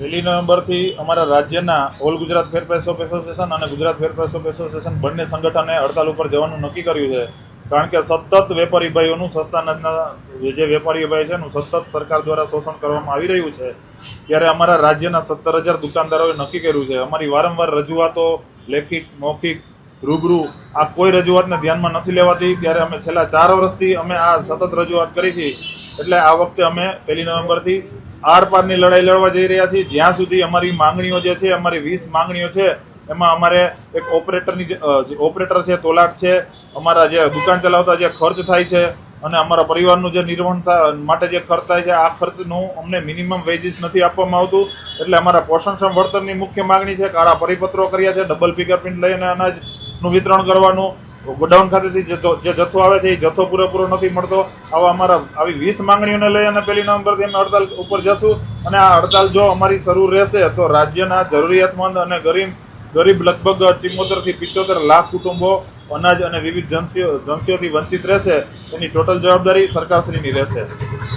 પહેલી નવેમ્બરથી અમારા રાજ્યના all Gujarat fair press association અને ગુજરાત ફેર પ્રેસ એસોસિએશન બંને સંગઠને હડતાલ ઉપર જવાનું નક્કી કર્યું છે. કારણ કે સતત વેપારી ભાઈઓનું સસ્તા અનાજના જે વેપારી ભાઈ છે એનું સતત સરકાર દ્વારા શોષણ કરવામાં આવી રહ્યું છે. ત્યારે અમારા રાજ્યના સત્તર હજાર દુકાનદારોએ નક્કી કર્યું છે. અમારી વારંવાર રજૂઆતો, લેખિત, મૌખિક, રૂબરૂ, આ કોઈ રજૂઆતને ધ્યાનમાં નથી લેવાતી. ત્યારે અમે છેલ્લા ચાર વર્ષથી અમે આ સતત રજૂઆત કરી હતી. એટલે આ વખતે અમે પહેલી નવેમ્બરથી આર પારની લડાઈ લડવા જઈ રહ્યા છીએ. જ્યાં સુધી અમારી માંગણીઓ જે છે, અમારી વીસ માંગણીઓ છે, એમાં અમારે એક ઓપરેટરની જે ઓપરેટર છે તોલાટ છે, અમારા જે દુકાન ચલાવતા જે ખર્ચ થાય છે, અને અમારા પરિવારનું જે નિર્વહન માટે જે ખર્ચ થાય છે, આ ખર્ચનું અમને મિનિમમ વેજીસ નથી આપવામાં આવતું. એટલે અમારા પોષણક્ષમ વળતરની મુખ્ય માંગણી છે કાળા પરિપત્રો કર્યા છે, ડબલ ફિગર પ્રિન્ટ લઈને અનાજનું વિતરણ કરવાનું ગોડાઉન ખાતેથી જથ્થો- જે જથ્થો આવે છે, એ જથ્થો પૂરેપૂરો નથી મળતો. આવા અમારા આવી વીસ માંગણીઓને લઈ અને પહેલી નવેમ્બરથી અમે હડતાલ ઉપર જશું. અને આ હડતાલ જો અમારી શરૂ રહેશે, તો રાજ્યના જરૂરિયાતમંદ અને ગરીબ ગરીબ લગભગ ચિમોતેરથી પિચોતેર લાખ કુટુંબો અનાજ અને વિવિધ જનસીઓ જનસીઓથી વંચિત રહેશે. એની ટોટલ જવાબદારી સરકારશ્રીની રહેશે.